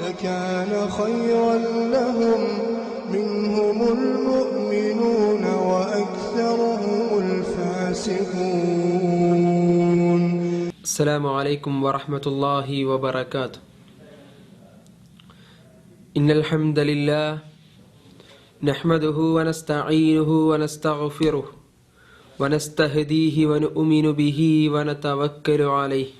لكان خيرا لهم منهم المؤمنون وأكثرهم الفاسقون. السلام عليكم ورحمة الله وبركاته. إن الحمد لله نحمده ونستعينه ونستغفره ونستهديه ونؤمن به ونتوكل عليه.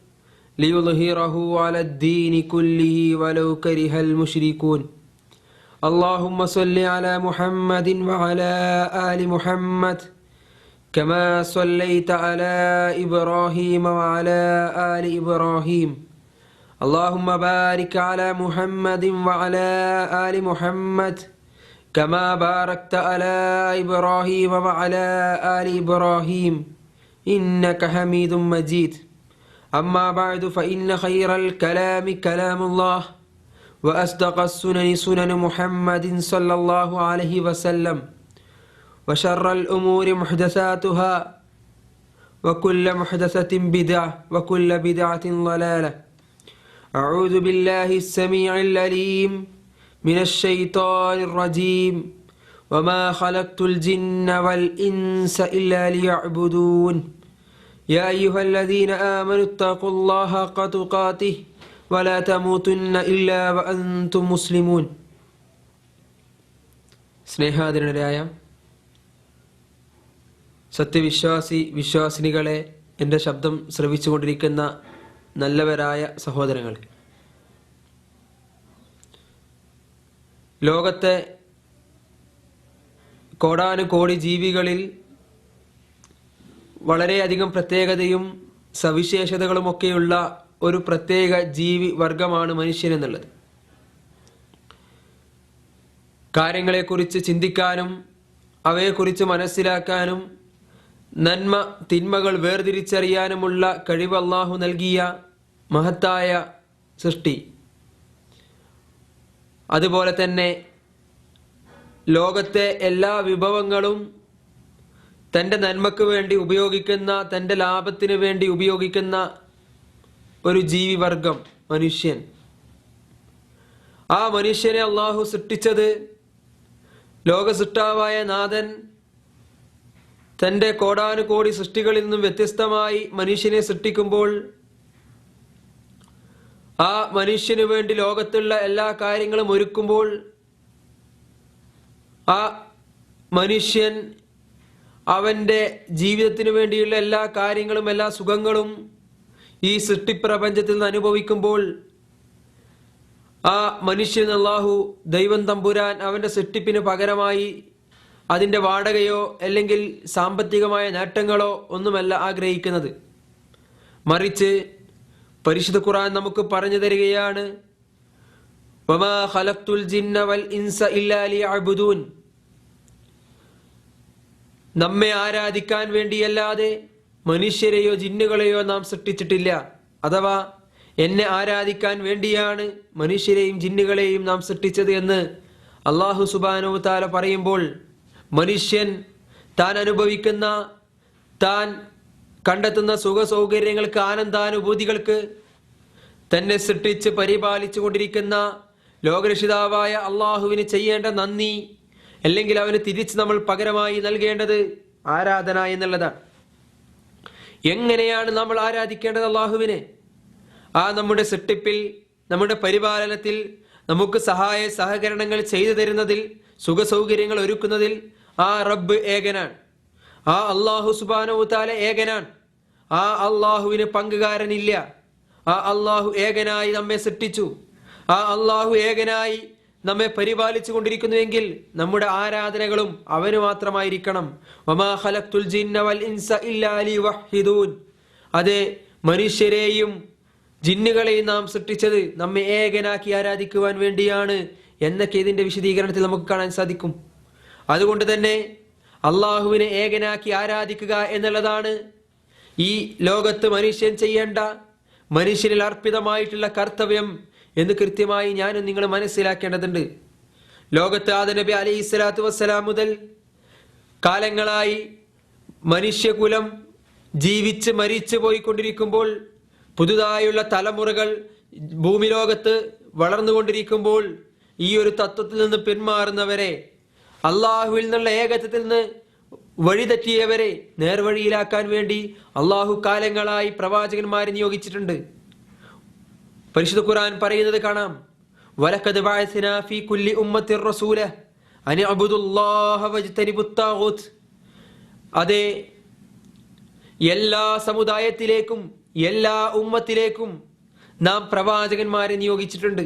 ليظهره على الدين كله ولو كره المشركون. اللهم صل على محمد وعلى آل محمد كما صليت على إبراهيم وعلى آل إبراهيم. اللهم بارك على محمد وعلى آل محمد كما باركت على إبراهيم وعلى آل إبراهيم. إنك حميد مجيد. أما بعد فإن خير الكلام كلام الله وأصدق السنن سنن محمد صلى الله عليه وسلم وشر الأمور محدثاتها وكل محدثة بدعة وكل بدعة ضلالة. أعوذ بالله السميع العليم من الشيطان الرجيم وما خلقت الجن والإنس إلا ليعبدون. يا أيها الذين آمنوا اتقوا الله حق تقاته ولا تموتن إلا وأنتم مسلمون സ്നേഹാദരനരായ സത്യവിശ്വാസി വിശ്വാസിനികളെ എൻ്റെ ശബ്ദം ശ്രവിച്ചുകൊണ്ടിരിക്കുന്ന നല്ലവരായ സഹോദരങ്ങൾ ലോകത്തെ കോടാനുകോടി ജീവികളിൽ വളരെയധികം പ്രത്യേകതയും സവിശേഷതകളുമൊക്കെയുള്ള ഒരു പ്രത്യേക ജീവി വർഗമാണ് മനുഷ്യൻ എന്നുള്ളത് കാര്യങ്ങളെക്കുറിച്ച് ചിന്തിക്കാനും അവയെക്കുറിച്ച് മനസ്സിലാക്കാനും നന്മ തിന്മകൾ വേർതിരിച്ചറിയാനുമുള്ള കഴിവ് അള്ളാഹു നൽകിയ മഹത്തായ സൃഷ്ടി. അതുപോലെ തന്നെ ലോകത്തെ എല്ലാ വിഭവങ്ങളും തന്റെ നന്മക്ക് വേണ്ടി ഉപയോഗിക്കുന്ന തന്റെ ലാഭത്തിന് വേണ്ടി ഉപയോഗിക്കുന്ന ഒരു ജീവിവർഗം മനുഷ്യൻ. ആ മനുഷ്യനെ അള്ളാഹു സൃഷ്ടിച്ചത് ലോക ലോകസൃഷ്ടാവായ നാഥൻ തന്റെ കോടാനുകോടി സൃഷ്ടികളിൽ നിന്നും വ്യത്യസ്തമായി മനുഷ്യനെ സൃഷ്ടിക്കുമ്പോൾ ആ മനുഷ്യന് വേണ്ടി ലോകത്തുള്ള എല്ലാ കാര്യങ്ങളും ഒരുക്കുമ്പോൾ ആ മനുഷ്യൻ അവന്റെ ജീവിതത്തിന് വേണ്ടിയുള്ള എല്ലാ കാര്യങ്ങളും എല്ലാ സുഖങ്ങളും ഈ സൃഷ്ടിപ്രപഞ്ചത്തിൽ നിന്ന് അനുഭവിക്കുമ്പോൾ ആ മനുഷ്യൻ അള്ളാഹു ദൈവം തമ്പുരാൻ അവന്റെ സൃഷ്ടിപ്പിന് പകരമായി അതിന്റെ വാടകയോ അല്ലെങ്കിൽ സാമ്പത്തികമായ നേട്ടങ്ങളോ ഒന്നുമല്ല ആഗ്രഹിക്കുന്നത്. മറിച്ച് പരിശുദ്ധ ഖുറാൻ നമുക്ക് പറഞ്ഞു തരികയാണ് ജിന്ന വൽ ഇൻസ ഇല്ലാ ലിയഅ്ബുദൂൻ. നമ്മെ ആരാധിക്കാൻ വേണ്ടിയല്ലാതെ മനുഷ്യരെയോ ജിന്നുകളെയോ നാം സൃഷ്ടിച്ചിട്ടില്ല. അഥവാ എന്നെ ആരാധിക്കാൻ വേണ്ടിയാണ് മനുഷ്യരെയും ജിന്നുകളെയും നാം സൃഷ്ടിച്ചത് എന്ന് അള്ളാഹു സുബാനു താല പറയുമ്പോൾ മനുഷ്യൻ താൻ അനുഭവിക്കുന്ന താൻ കണ്ടെത്തുന്ന സുഖ സൗകര്യങ്ങൾക്ക് ആനന്ദാനുഭൂതികൾക്ക് തന്നെ സൃഷ്ടിച്ച് പരിപാലിച്ചു കൊണ്ടിരിക്കുന്ന ലോകരക്ഷിതാവായ അള്ളാഹുവിന് ചെയ്യേണ്ട നന്ദി അല്ലെങ്കിൽ അവന് തിരിച്ച് നമ്മൾ പകരമായി നൽകേണ്ടത് ആരാധന എന്നുള്ളതാണ്. എങ്ങനെയാണ് നമ്മൾ ആരാധിക്കേണ്ടത് അള്ളാഹുവിനെ? ആ നമ്മുടെ സൃഷ്ടിപ്പിൽ നമ്മുടെ പരിപാലനത്തിൽ നമുക്ക് സഹായ സഹകരണങ്ങൾ ചെയ്തു തരുന്നതിൽ സുഖസൗകര്യങ്ങൾ ഒരുക്കുന്നതിൽ ആ റബ്ബ് ഏകനാണ്. ആ അള്ളാഹു സുബാനവുത്താല ഏകനാണ്. ആ അള്ളാഹുവിന് പങ്കുകാരനില്ല. ആ അള്ളാഹു ഏകനായി നമ്മെ സൃഷ്ടിച്ചു. ആ അള്ളാഹു ഏകനായി നമ്മെ പരിപാലിച്ചു കൊണ്ടിരിക്കുന്നുവെങ്കിൽ നമ്മുടെ ആരാധനകളും അവന് മാത്രമായിരിക്കണം. അതെ മനുഷ്യരെയും ജിന്നുകളെയും നാം സൃഷ്ടിച്ചത് നമ്മെ ഏകനാക്കി ആരാധിക്കുവാൻ വേണ്ടിയാണ് എന്നൊക്കെ ഇതിന്റെ വിശദീകരണത്തിൽ നമുക്ക് കാണാൻ സാധിക്കും. അതുകൊണ്ട് തന്നെ അള്ളാഹുവിനെ ഏകനാക്കി ആരാധിക്കുക എന്നുള്ളതാണ് ഈ ലോകത്ത് മനുഷ്യൻ ചെയ്യേണ്ട മനുഷ്യനിൽ അർപ്പിതമായിട്ടുള്ള കർത്തവ്യം എന്ന് കൃത്യമായി ഞാനും നിങ്ങൾ മനസ്സിലാക്കേണ്ടതുണ്ട്. ലോകത്ത് ആദനബി അലൈഹി സ്വലാത്തു വസ്സലാം മുതൽ കാലങ്ങളായി മനുഷ്യകുലം ജീവിച്ച് മരിച്ചു പോയിക്കൊണ്ടിരിക്കുമ്പോൾ പുതുതായുള്ള തലമുറകൾ ഭൂമി ലോകത്ത് വളർന്നുകൊണ്ടിരിക്കുമ്പോൾ ഈ ഒരു തത്വത്തിൽ നിന്ന് പിന്മാറുന്നവരെ അള്ളാഹുവിൽ നിന്നുള്ള ഏകത്വത്തിൽ നിന്ന് വഴിതെറ്റിയവരെ നേർവഴിയിലാക്കാൻ വേണ്ടി അള്ളാഹു കാലങ്ങളായി പ്രവാചകന്മാരെ നിയോഗിച്ചിട്ടുണ്ട്. പരിശുദ്ധ ഖുർആൻ പറയുന്നത് കാണാം. വലക്കത് ഫീ കുല്ലി ഉമ്മത്തിർ റസൂല അനി അബ്ദുല്ലാഹ വജ്തനിബുത് താഗൂത്ത് അതെ എല്ലാ സമുദായത്തിലേക്കും എല്ലാ ഉമ്മത്തിലേക്കും നാം പ്രവാചകന്മാരെ നിയോഗിച്ചിട്ടുണ്ട്.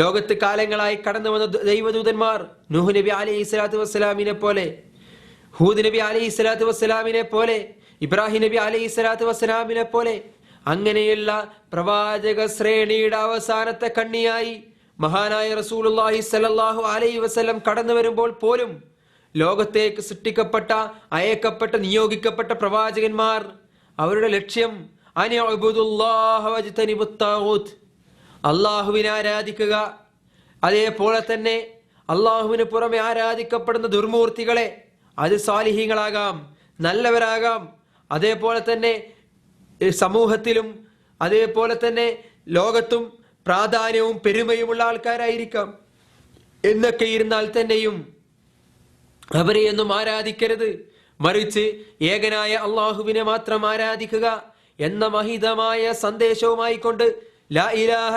ലോകത്ത് കാലങ്ങളായി കടന്നു വന്ന ദൈവദൂതന്മാർ നൂഹ് നബി അലൈഹി സ്വലാത്തു വസ്സലാമിനെ പോലെ ഹൂദ് നബി അലൈഹി സ്വലാത്തു വസ്സലാമിനെ പോലെ ഇബ്രാഹിം നബി അലൈഹി സ്വലാത്തു വസ്സലാമിനെ പോലെ അങ്ങനെയുള്ള പ്രവാചക ശ്രേണിയുടെ അവസാനത്തെ കണ്ണിയായി മഹാനായ റസൂലുള്ളാഹി സ്വല്ലല്ലാഹു അലൈ വസ്ലം കടന്നു വരുമ്പോൾ പോലും ലോകത്തേക്ക് സൃഷ്ടിക്കപ്പെട്ട അയക്കപ്പെട്ട നിയോഗിക്കപ്പെട്ട പ്രവാചകന്മാർ അവരുടെ ലക്ഷ്യം അള്ളാഹുവിനെ ആരാധിക്കുക. അതേപോലെ തന്നെ അള്ളാഹുവിന് പുറമെ ആരാധിക്കപ്പെടുന്ന ദുർമൂർത്തികളെ അത് സാലിഹീങ്ങളാകാം നല്ലവരാകാം. അതേപോലെ തന്നെ സമൂഹത്തിലും അതേപോലെ തന്നെ ലോകത്തും പ്രാധാന്യവും പെരുമയുമുള്ള ആൾക്കാരായിരിക്കാം. എന്നൊക്കെ ഇരുന്നാൽ തന്നെയും അവരെ അവരെയൊന്നും ആരാധിക്കരുത്. മറിച്ച് ഏകനായ അള്ളാഹുവിനെ മാത്രം ആരാധിക്കുക എന്ന മഹിതമായ സന്ദേശവുമായി കൊണ്ട് ലാ ഇലാഹ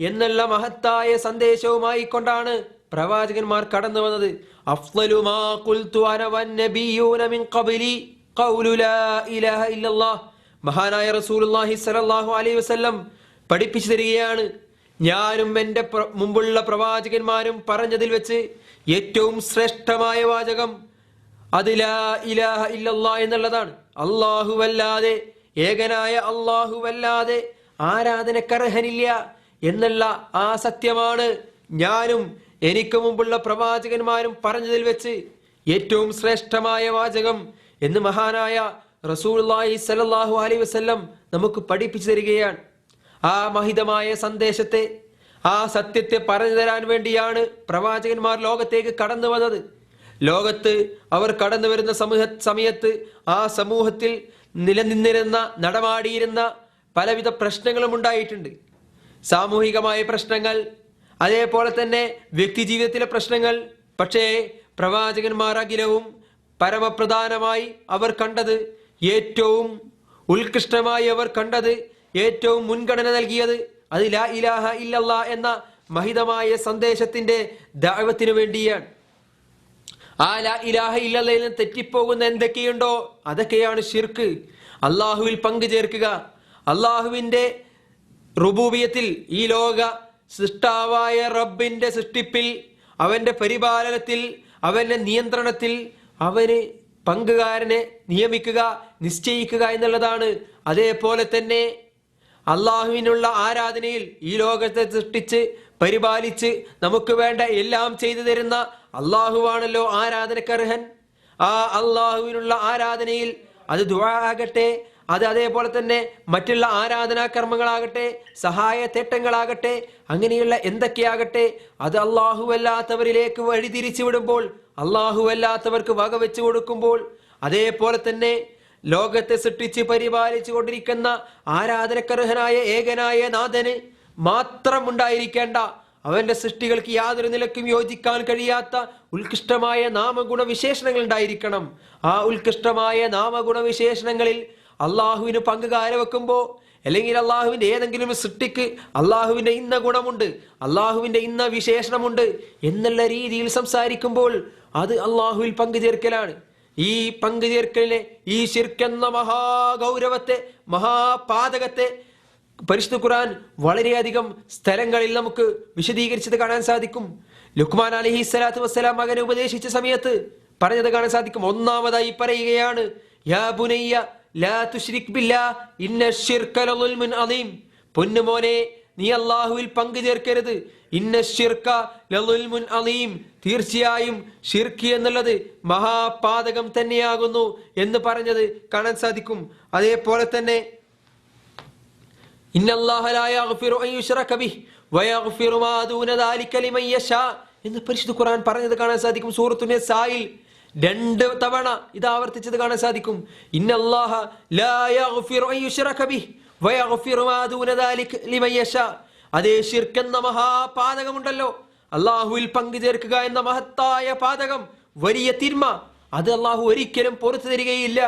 എന്നുള്ള മഹത്തായ സന്ദേശവുമായി കൊണ്ടാണ് പ്രവാചകന്മാർ കടന്നു വന്നത്. അഫ്ളലു കുൽ മിൻ ഖബ്ലി. ഖൗലു ലാ ഇലാഹ മഹാനായ റസൂലുള്ളാഹി സ്വല്ലല്ലാഹു അലൈ വസല്ലം പഠിപ്പിച്ചു തരികയാണ്. ഞാനും എന്റെ മുമ്പുള്ള പ്രവാചകന്മാരും പറഞ്ഞതിൽ വെച്ച് ഏറ്റവും ശ്രേഷ്ഠമായ വാചകം അത് ഇലാഹ ഇല്ലല്ലാ എന്നുള്ളതാണ്. അല്ലാഹുവല്ലാതെ ഏകനായ അല്ലാഹുവല്ലാതെ ആരാധനക്കർഹനില്ല എന്നുള്ള ആ സത്യമാണ് ഞാനും എനിക്ക് മുമ്പുള്ള പ്രവാചകന്മാരും പറഞ്ഞതിൽ വെച്ച് ഏറ്റവും ശ്രേഷ്ഠമായ വാചകം എന്ന് മഹാനായ റസൂലുള്ളാഹി സ്വല്ലല്ലാഹു അലൈഹി വസ്ല്ലം നമുക്ക് പഠിപ്പിച്ചു തരികയാണ്. ആ മഹിതമായ സന്ദേശത്തെ ആ സത്യത്തെ പറഞ്ഞു തരാൻ വേണ്ടിയാണ് പ്രവാചകന്മാർ ലോകത്തേക്ക് കടന്നു വന്നത്. ലോകത്ത് അവർ കടന്നു വരുന്ന സമൂഹ സമയത്ത് ആ സമൂഹത്തിൽ നിലനിന്നിരുന്ന നടമാടിയിരുന്ന പലവിധ പ്രശ്നങ്ങളും ഉണ്ടായിട്ടുണ്ട്. സാമൂഹികമായ പ്രശ്നങ്ങൾ അതേപോലെ തന്നെ വ്യക്തി ജീവിതത്തിലെ പ്രശ്നങ്ങൾ. പക്ഷേ പ്രവാചകന്മാർ അഖിലവും പരമപ്രധാനമായി അവർ കണ്ടത് ഏറ്റവും ഉത്കൃഷ്ടമായി അവർ കണ്ടത് ഏറ്റവും മുൻഗണന നൽകിയത് അത് ലാ ഇലാഹ ഇല്ലല്ല എന്ന മഹിതമായ സന്ദേശത്തിന്റെ ദൈവത്തിനു വേണ്ടിയാണ്. ആ ലാ ഇലാഹ ഇല്ലല്ലയിൽ നിന്ന് തെറ്റിപ്പോകുന്ന എന്തൊക്കെയുണ്ടോ അതൊക്കെയാണ് ഷിർക്ക് അള്ളാഹുവിൽ പങ്കു ചേർക്കുക. അള്ളാഹുവിന്റെ റുബൂബിയത്തിൽ ഈ ലോക സൃഷ്ടാവായ റബ്ബിന്റെ സൃഷ്ടിപ്പിൽ അവന്റെ പരിപാലനത്തിൽ അവന്റെ നിയന്ത്രണത്തിൽ അവന് പങ്കുകാരനെ നിയമിക്കുക നിശ്ചയിക്കുക എന്നുള്ളതാണ്. അതേപോലെ തന്നെ അള്ളാഹുവിനുള്ള ആരാധനയിൽ ഈ ലോകത്തെ സൃഷ്ടിച്ച് പരിപാലിച്ച് നമുക്ക് വേണ്ട എല്ലാം ചെയ്തു തരുന്ന അള്ളാഹുവാണല്ലോ ആരാധനക്കർഹൻ. ആ അള്ളാഹുവിനുള്ള ആരാധനയിൽ അത് ദുആ ആകട്ടെ അത് അതേപോലെ തന്നെ മറ്റുള്ള ആരാധനാ കർമ്മങ്ങളാകട്ടെ സഹായ തേട്ടങ്ങളാകട്ടെ അങ്ങനെയുള്ള എന്തൊക്കെയാകട്ടെ അത് അള്ളാഹുവല്ലാത്തവരിലേക്ക് വഴിതിരിച്ചു വിടുമ്പോൾ അല്ലാത്തവർക്ക് വകവെച്ചു കൊടുക്കുമ്പോൾ അതേപോലെ തന്നെ ലോകത്തെ സൃഷ്ടിച്ച് പരിപാലിച്ചു കൊണ്ടിരിക്കുന്ന ആരാധനക്കർഹനായ ഏകനായ നാഥന് മാത്രം ഉണ്ടായിരിക്കേണ്ട അവന്റെ സൃഷ്ടികൾക്ക് യാതൊരു നിലക്കും യോജിക്കാൻ കഴിയാത്ത ഉത്കൃഷ്ടമായ നാമഗുണ വിശേഷണങ്ങൾ ഉണ്ടായിരിക്കണം. ആ ഉത്കൃഷ്ടമായ നാമഗുണ വിശേഷണങ്ങളിൽ അള്ളാഹുവിന് പങ്കുകാര വെക്കുമ്പോ അല്ലെങ്കിൽ അള്ളാഹുവിന്റെ ഏതെങ്കിലും സൃഷ്ടിക്ക് അള്ളാഹുവിന്റെ ഇന്ന ഗുണമുണ്ട് അള്ളാഹുവിന്റെ ഇന്ന വിശേഷണമുണ്ട് എന്നുള്ള രീതിയിൽ സംസാരിക്കുമ്പോൾ അത് അള്ളാഹുവിൽ പങ്കുചേർക്കലാണ്. ഈ പങ്കുചേർക്കലിനെ ഈ ശിർക്കെന്ന മഹാഗൗരവത്തെ മഹാപാതകത്തെ പരിശുദ്ധ ഖുറാൻ വളരെയധികം സ്ഥലങ്ങളിൽ നമുക്ക് വിശദീകരിച്ചത് കാണാൻ സാധിക്കും. ലുക്മാൻ അലഹി സ്വലാത്തു വസ്സലാം മകനെ ഉപദേശിച്ച സമയത്ത് പറഞ്ഞത് കാണാൻ സാധിക്കും. ഒന്നാമതായി പറയുകയാണ് യാ ബുനയ്യ പൊന്നുമോനെ നീ അള്ളാഹുവിൽ പങ്കു ചേർക്കരുത്. ഇന്ന ഷിർക്ക ലളുൽമുൻ അലീം തീർച്ചയായും ഷിർക്കി എന്നുള്ളത് മഹാപാതകം തന്നെയാകുന്നു എന്ന് പറഞ്ഞത് കാണാൻ സാധിക്കും. അതേപോലെ തന്നെ എന്ന് പരിശുദ്ധ ഖുർആൻ പറഞ്ഞത് കാണാൻ സാധിക്കും സൂറത്തുനെ നിസായിൽ. രണ്ട് തവണ ഇത് ആവർത്തിച്ചത് കാണാൻ സാധിക്കും. ഇന്നല്ലാഹ അതേ ശിർക്ക് എന്ന മഹാപാതകമുണ്ടല്ലോ. അള്ളാഹുവിൽ പങ്കു ചേർക്കുക എന്ന മഹത്തായ പാതകം വലിയ തിന്മ അത് അള്ളാഹു ഒരിക്കലും പുറത്തു തരികയില്ല.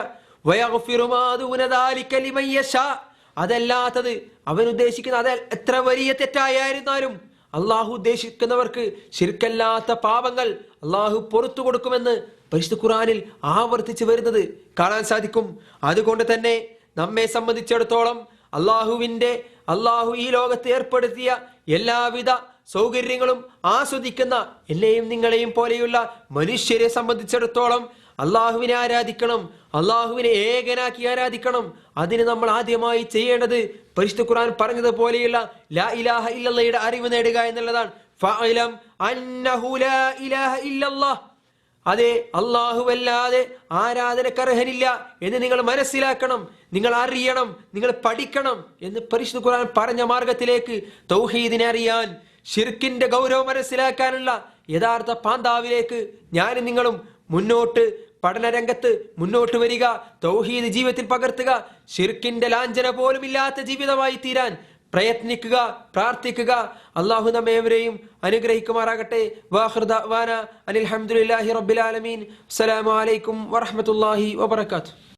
അതല്ലാത്തത് അവൻ ഉദ്ദേശിക്കുന്ന അത് എത്ര വലിയ തെറ്റായിരുന്നാലും അള്ളാഹു ഉദ്ദേശിക്കുന്നവർക്ക് ശിർക്കല്ലാത്ത പാപങ്ങൾ അള്ളാഹു പുറത്തു കൊടുക്കുമെന്ന് പരിശുദ്ധ ഖുറാനിൽ ആവർത്തിച്ചു വരുന്നത് കാണാൻ സാധിക്കും. അതുകൊണ്ട് തന്നെ നമ്മെ സംബന്ധിച്ചിടത്തോളം അള്ളാഹുവിന്റെ അള്ളാഹു ഈ ലോകത്ത് ഏർപ്പെടുത്തിയ എല്ലാവിധ സൗകര്യങ്ങളും ആസ്വദിക്കുന്ന എന്നെയും നിങ്ങളെയും പോലെയുള്ള മനുഷ്യരെ സംബന്ധിച്ചിടത്തോളം അള്ളാഹുവിനെ ആരാധിക്കണം അള്ളാഹുവിനെ ഏകനാക്കി ആരാധിക്കണം. അതിന് നമ്മൾ ആദ്യമായി ചെയ്യേണ്ടത് പരിശുദ്ധ ഖുർആൻ പറഞ്ഞതുപോലെയുള്ള ലാ ഇലാഹ ഇല്ലയുടെ അറിവ് നേടുക എന്നുള്ളതാണ്. അതെ അല്ലാഹുവല്ലാതെ ആരാധനക്കർഹനില്ല എന്ന് നിങ്ങൾ മനസ്സിലാക്കണം നിങ്ങൾ അറിയണം നിങ്ങൾ പഠിക്കണം എന്ന് പരിശുദ്ധ ഖുർആൻ പറഞ്ഞ മാർഗത്തിലേക്ക് തൗഹീദിനെ അറിയാൻ ഷിർക്കിന്റെ ഗൗരവം മനസ്സിലാക്കാനുള്ള യഥാർത്ഥ പാന്താവിലേക്ക് ഞാനും നിങ്ങളും മുന്നോട്ട് പഠനരംഗത്ത് മുന്നോട്ട് വരിക തൗഹീദ് ജീവിതത്തിൽ പകർത്തുക ഷിർക്കിന്റെ ലാഞ്ചന പോലും ഇല്ലാത്ത ജീവിതമായി തീരാൻ പ്രയത്നിക്കുക പ്രാർത്ഥിക്കുക. അള്ളാഹു നമ്മേവരെയും അനുഗ്രഹിക്കുമാറാകട്ടെ. വാഹൃദ വാന അനിൽഹമുല്ലാഹി റബ്ബിലാലമീൻ അസ്സലാമു അലൈക്കും വറഹ്മത്തുള്ളാഹി വബറകാതുഹു.